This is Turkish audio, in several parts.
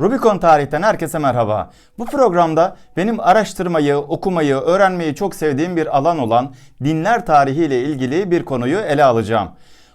Rubicon Tarih'ten herkese merhaba. Bu programda benim araştırmayı, okumayı, öğrenmeyi çok sevdiğim bir alan olan dinler tarihi ile ilgili bir konuyu ele alacağım.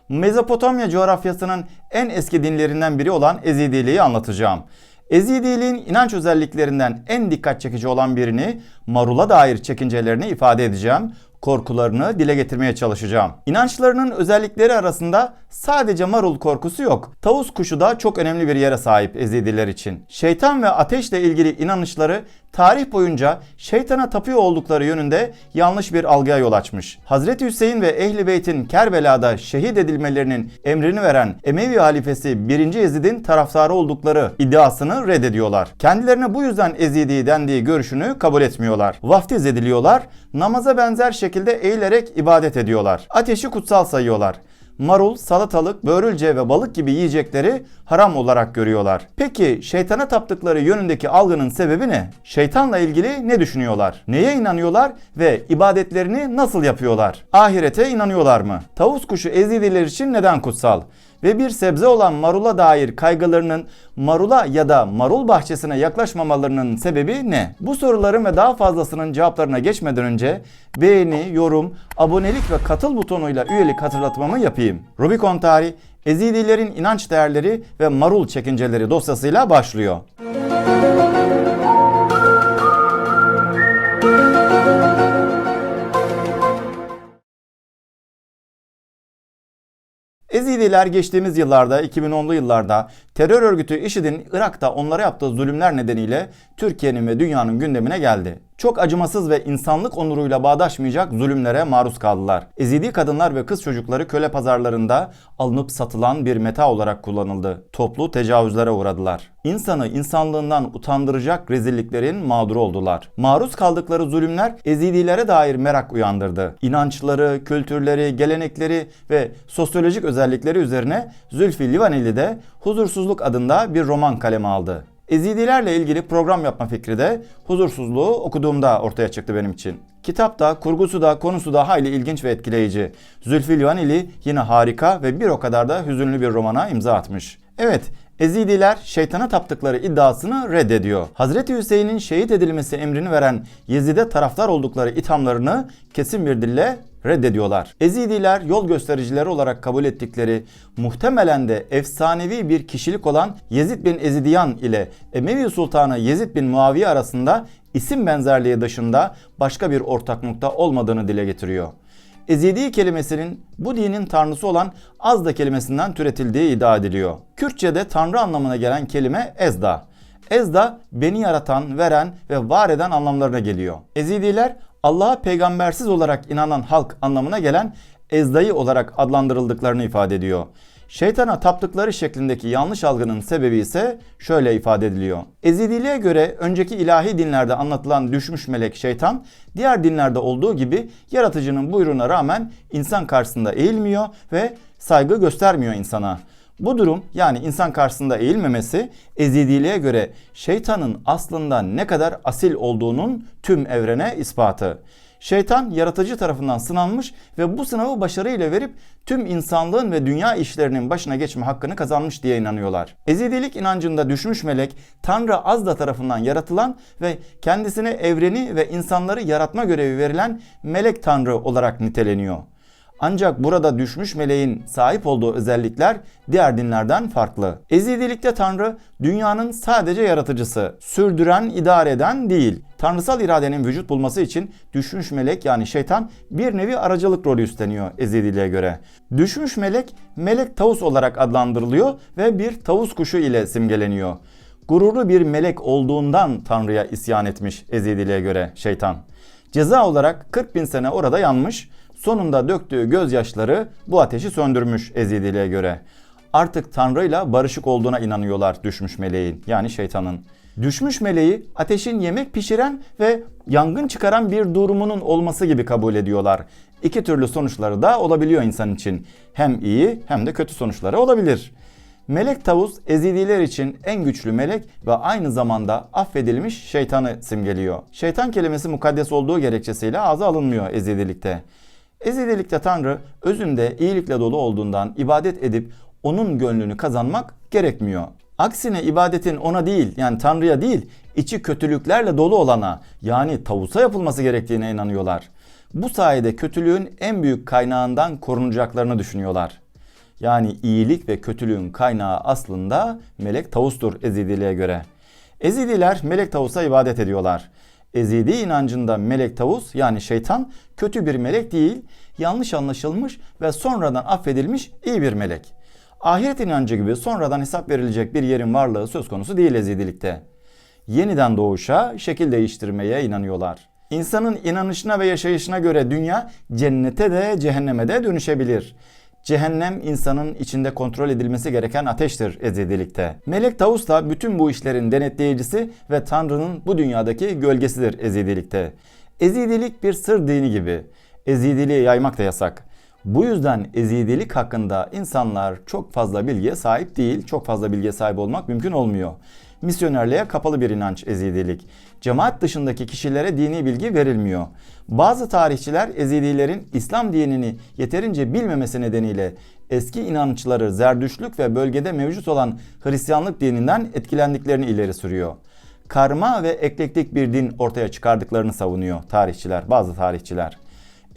Mezopotamya coğrafyasının en eski dinlerinden biri olan Ezidiliği anlatacağım. Ezidiliğin inanç özelliklerinden en dikkat çekici olan birini marula dair çekincelerini ifade edeceğim korkularını dile getirmeye çalışacağım. İnançlarının özellikleri arasında sadece marul korkusu yok. Tavus kuşu da çok önemli bir yere sahip Ezidiler için. Şeytan ve ateşle ilgili inanışları tarih boyunca şeytana tapıyor oldukları yönünde yanlış bir algıya yol açmış. Hazreti Hüseyin ve Ehli Beyt'in Kerbela'da şehit edilmelerinin emrini veren Emevi halifesi 1. Yezid'in taraftarı oldukları iddiasını reddediyorlar. Kendilerine bu yüzden Ezidi dendiği görüşünü kabul etmiyorlar. Vaftiz ediliyorlar, namaza benzer şekilde eğilerek ibadet ediyorlar. Ateşi kutsal sayıyorlar marul, salatalık, börülce ve balık gibi yiyecekleri haram olarak görüyorlar. Peki şeytana taptıkları yönündeki algının sebebi ne? Şeytanla ilgili ne düşünüyorlar? Neye inanıyorlar ve ibadetlerini nasıl yapıyorlar? Ahirete inanıyorlar mı? Tavus kuşu Ezidiler için neden kutsal? Ve bir sebze olan marula dair kaygılarının marula ya da marul bahçesine yaklaşmamalarının sebebi ne? Bu soruların ve daha fazlasının cevaplarına geçmeden önce beğeni, yorum, abonelik ve katıl butonuyla üyelik hatırlatmamı yapayım. Rubicon Tarih, Ezidilerin inanç değerleri ve marul çekinceleri dosyasıyla başlıyor. Ezidiler geçtiğimiz yıllarda 2010'lu yıllarda terör örgütü IŞİD'in Irak'ta onlara yaptığı zulümler nedeniyle Türkiye'nin ve dünyanın gündemine geldi. Çok acımasız ve insanlık onuruyla bağdaşmayacak zulümlere maruz kaldılar. Ezidi kadınlar ve kız çocukları köle pazarlarında alınıp satılan bir meta olarak kullanıldı. Toplu tecavüzlere uğradılar. İnsanı insanlığından utandıracak rezilliklerin mağduru oldular. Maruz kaldıkları zulümler Ezidilere dair merak uyandırdı. İnançları, kültürleri, gelenekleri ve sosyolojik özellikleri üzerine Zülfü Livaneli de Huzursuzluk adında bir roman kaleme aldı. Ezidilerle ilgili program yapma fikri de huzursuzluğu okuduğumda ortaya çıktı benim için. Kitap da, kurgusu da, konusu da hayli ilginç ve etkileyici. Zülfü Livaneli yine harika ve bir o kadar da hüzünlü bir romana imza atmış. Evet, Ezidiler şeytana taptıkları iddiasını reddediyor. Hazreti Hüseyin'in şehit edilmesi emrini veren Yezid'e taraftar oldukları ithamlarını kesin bir dille reddediyorlar. Ezidiler yol göstericileri olarak kabul ettikleri muhtemelen de efsanevi bir kişilik olan Yezid bin Ezidiyan ile Emevi Sultanı Yezid bin Muaviye arasında isim benzerliği dışında başka bir ortak nokta olmadığını dile getiriyor. Ezidi kelimesinin bu dinin tanrısı olan Azda kelimesinden türetildiği iddia ediliyor. Kürtçe'de tanrı anlamına gelen kelime Ezda. Ezda beni yaratan, veren ve var eden anlamlarına geliyor. Ezidiler Allah'a peygambersiz olarak inanan halk anlamına gelen Ezda'yı olarak adlandırıldıklarını ifade ediyor. Şeytana taptıkları şeklindeki yanlış algının sebebi ise şöyle ifade ediliyor. Ezidiliğe göre önceki ilahi dinlerde anlatılan düşmüş melek şeytan, diğer dinlerde olduğu gibi yaratıcının buyruğuna rağmen insan karşısında eğilmiyor ve saygı göstermiyor insana. Bu durum yani insan karşısında eğilmemesi ezidiliğe göre şeytanın aslında ne kadar asil olduğunun tüm evrene ispatı. Şeytan yaratıcı tarafından sınanmış ve bu sınavı başarıyla verip tüm insanlığın ve dünya işlerinin başına geçme hakkını kazanmış diye inanıyorlar. Ezidilik inancında düşmüş melek Tanrı Azda tarafından yaratılan ve kendisine evreni ve insanları yaratma görevi verilen melek Tanrı olarak niteleniyor. Ancak burada düşmüş meleğin sahip olduğu özellikler diğer dinlerden farklı. Ezidilikte Tanrı dünyanın sadece yaratıcısı, sürdüren, idare eden değil. Tanrısal iradenin vücut bulması için düşmüş melek yani şeytan bir nevi aracılık rolü üstleniyor Ezidiliğe göre. Düşmüş melek, melek tavus olarak adlandırılıyor ve bir tavus kuşu ile simgeleniyor. Gururlu bir melek olduğundan Tanrı'ya isyan etmiş Ezidiliğe göre şeytan. Ceza olarak 40 bin sene orada yanmış, sonunda döktüğü gözyaşları bu ateşi söndürmüş Ezidiliğe göre. Artık Tanrı'yla barışık olduğuna inanıyorlar düşmüş meleğin yani şeytanın. Düşmüş meleği ateşin yemek pişiren ve yangın çıkaran bir durumunun olması gibi kabul ediyorlar. İki türlü sonuçları da olabiliyor insan için. Hem iyi hem de kötü sonuçları olabilir. Melek tavus ezidiler için en güçlü melek ve aynı zamanda affedilmiş şeytanı simgeliyor. Şeytan kelimesi mukaddes olduğu gerekçesiyle ağza alınmıyor ezidilikte. Ezidilikte Tanrı özünde iyilikle dolu olduğundan ibadet edip onun gönlünü kazanmak gerekmiyor. Aksine ibadetin ona değil yani Tanrı'ya değil içi kötülüklerle dolu olana yani tavusa yapılması gerektiğine inanıyorlar. Bu sayede kötülüğün en büyük kaynağından korunacaklarını düşünüyorlar. Yani iyilik ve kötülüğün kaynağı aslında melek tavustur Ezidiliğe göre. Ezidiler melek tavusa ibadet ediyorlar. Ezidi inancında melek tavus yani şeytan kötü bir melek değil, yanlış anlaşılmış ve sonradan affedilmiş iyi bir melek. Ahiret inancı gibi sonradan hesap verilecek bir yerin varlığı söz konusu değil Ezidilikte. Yeniden doğuşa, şekil değiştirmeye inanıyorlar. İnsanın inanışına ve yaşayışına göre dünya cennete de cehenneme de dönüşebilir. Cehennem insanın içinde kontrol edilmesi gereken ateştir ezidilikte. Melek Tavus da bütün bu işlerin denetleyicisi ve Tanrı'nın bu dünyadaki gölgesidir ezidilikte. Ezidilik bir sır dini gibi. Ezidiliği yaymak da yasak. Bu yüzden ezidilik hakkında insanlar çok fazla bilgiye sahip değil, çok fazla bilgiye sahip olmak mümkün olmuyor. Misyonerliğe kapalı bir inanç ezidilik. Cemaat dışındaki kişilere dini bilgi verilmiyor. Bazı tarihçiler ezidilerin İslam dinini yeterince bilmemesi nedeniyle eski inançları Zerdüşlük ve bölgede mevcut olan Hristiyanlık dininden etkilendiklerini ileri sürüyor karma ve eklektik bir din ortaya çıkardıklarını savunuyor tarihçiler, bazı tarihçiler.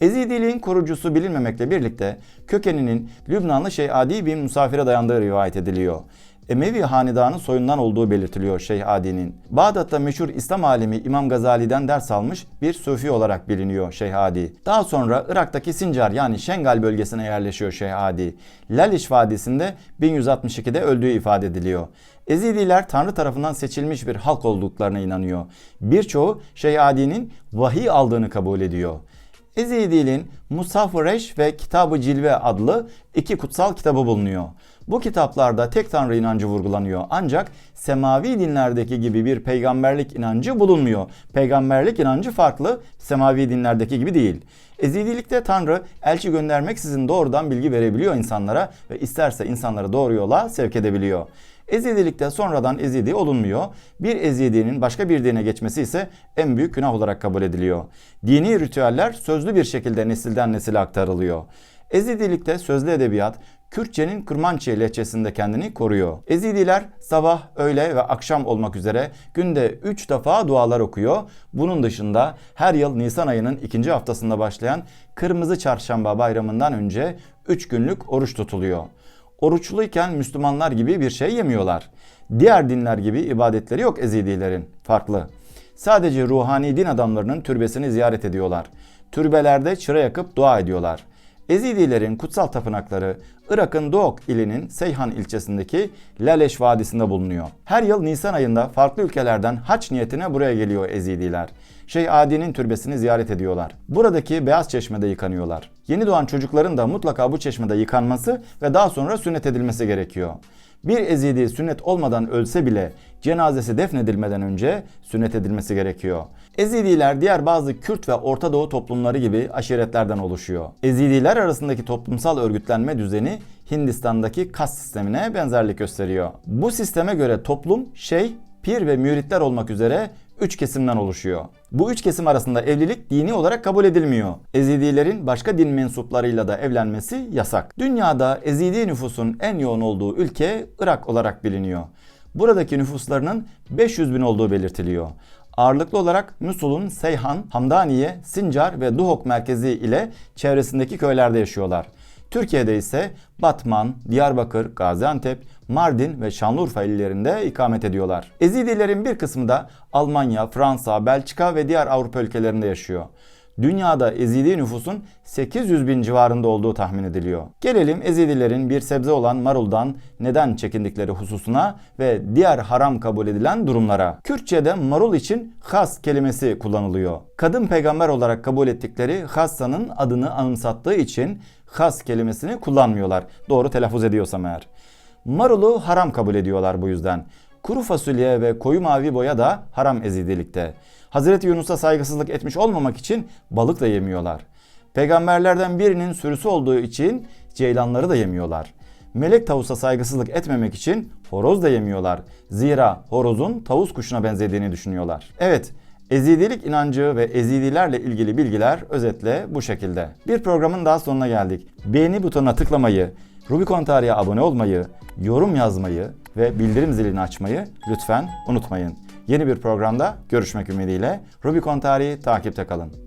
Ezidiliğin kurucusu bilinmemekle birlikte kökeninin Lübnanlı Şeyh Adi bin Musafir'e dayandığı rivayet ediliyor. Emevi hanedanın soyundan olduğu belirtiliyor Şeyh Adi'nin. Bağdat'ta meşhur İslam alimi İmam Gazali'den ders almış bir sufi olarak biliniyor Şeyh Adi. Daha sonra Irak'taki Sincar yani Şengal bölgesine yerleşiyor Şeyh Adi. Laliş Vadisi'nde 1162'de öldüğü ifade ediliyor. Ezidiler Tanrı tarafından seçilmiş bir halk olduklarına inanıyor. Birçoğu Şeyh Adi'nin vahiy aldığını kabul ediyor. Ezidiliğin Musaf-ı Reş ve Kitab-ı Cilve adlı iki kutsal kitabı bulunuyor. Bu kitaplarda tek tanrı inancı vurgulanıyor. Ancak semavi dinlerdeki gibi bir peygamberlik inancı bulunmuyor. Peygamberlik inancı farklı, semavi dinlerdeki gibi değil. Ezidilikte Tanrı elçi göndermeksizin doğrudan bilgi verebiliyor insanlara ve isterse insanları doğru yola sevk edebiliyor. Ezidilikte sonradan ezidi olunmuyor. Bir ezidinin başka bir dine geçmesi ise en büyük günah olarak kabul ediliyor. Dini ritüeller sözlü bir şekilde nesilden nesile aktarılıyor. Ezidilikte sözlü edebiyat Kürtçenin Kırmançe lehçesinde kendini koruyor. Ezidiler sabah, öğle ve akşam olmak üzere günde 3 defa dualar okuyor. Bunun dışında her yıl Nisan ayının ikinci haftasında başlayan Kırmızı Çarşamba bayramından önce 3 günlük oruç tutuluyor. Oruçluyken Müslümanlar gibi bir şey yemiyorlar. Diğer dinler gibi ibadetleri yok Ezidilerin. Farklı. Sadece ruhani din adamlarının türbesini ziyaret ediyorlar. Türbelerde çıra yakıp dua ediyorlar. Ezidilerin kutsal tapınakları Irak'ın Doğuk ilinin Seyhan ilçesindeki Laleş Vadisi'nde bulunuyor. Her yıl Nisan ayında farklı ülkelerden haç niyetine buraya geliyor Ezidiler. Şeyh Adi'nin türbesini ziyaret ediyorlar. Buradaki beyaz çeşmede yıkanıyorlar. Yeni doğan çocukların da mutlaka bu çeşmede yıkanması ve daha sonra sünnet edilmesi gerekiyor. Bir ezidi sünnet olmadan ölse bile cenazesi defnedilmeden önce sünnet edilmesi gerekiyor. Ezidiler diğer bazı Kürt ve Orta Doğu toplumları gibi aşiretlerden oluşuyor. Ezidiler arasındaki toplumsal örgütlenme düzeni Hindistan'daki kas sistemine benzerlik gösteriyor. Bu sisteme göre toplum şey, pir ve müritler olmak üzere üç kesimden oluşuyor. Bu üç kesim arasında evlilik dini olarak kabul edilmiyor. Ezidilerin başka din mensuplarıyla da evlenmesi yasak. Dünyada Ezidi nüfusun en yoğun olduğu ülke Irak olarak biliniyor. Buradaki nüfuslarının 500 bin olduğu belirtiliyor. Ağırlıklı olarak Musul'un Seyhan, Hamdaniye, Sincar ve Duhok merkezi ile çevresindeki köylerde yaşıyorlar. Türkiye'de ise Batman, Diyarbakır, Gaziantep, Mardin ve Şanlıurfa illerinde ikamet ediyorlar. Ezidilerin bir kısmı da Almanya, Fransa, Belçika ve diğer Avrupa ülkelerinde yaşıyor. Dünyada Ezidi nüfusun 800 bin civarında olduğu tahmin ediliyor. Gelelim Ezidilerin bir sebze olan maruldan neden çekindikleri hususuna ve diğer haram kabul edilen durumlara. Kürtçe'de marul için has kelimesi kullanılıyor. Kadın peygamber olarak kabul ettikleri Hassa'nın adını anımsattığı için has kelimesini kullanmıyorlar. Doğru telaffuz ediyorsam eğer. Marulu haram kabul ediyorlar bu yüzden. Kuru fasulye ve koyu mavi boya da haram ezidilikte. Hazreti Yunus'a saygısızlık etmiş olmamak için balık da yemiyorlar. Peygamberlerden birinin sürüsü olduğu için ceylanları da yemiyorlar. Melek tavusa saygısızlık etmemek için horoz da yemiyorlar. Zira horozun tavus kuşuna benzediğini düşünüyorlar. Evet, Ezidilik inancı ve Ezidilerle ilgili bilgiler özetle bu şekilde. Bir programın daha sonuna geldik. Beğeni butonuna tıklamayı, Rubicon Tarih'e abone olmayı, yorum yazmayı ve bildirim zilini açmayı lütfen unutmayın. Yeni bir programda görüşmek ümidiyle Rubicon Tarihi takipte kalın.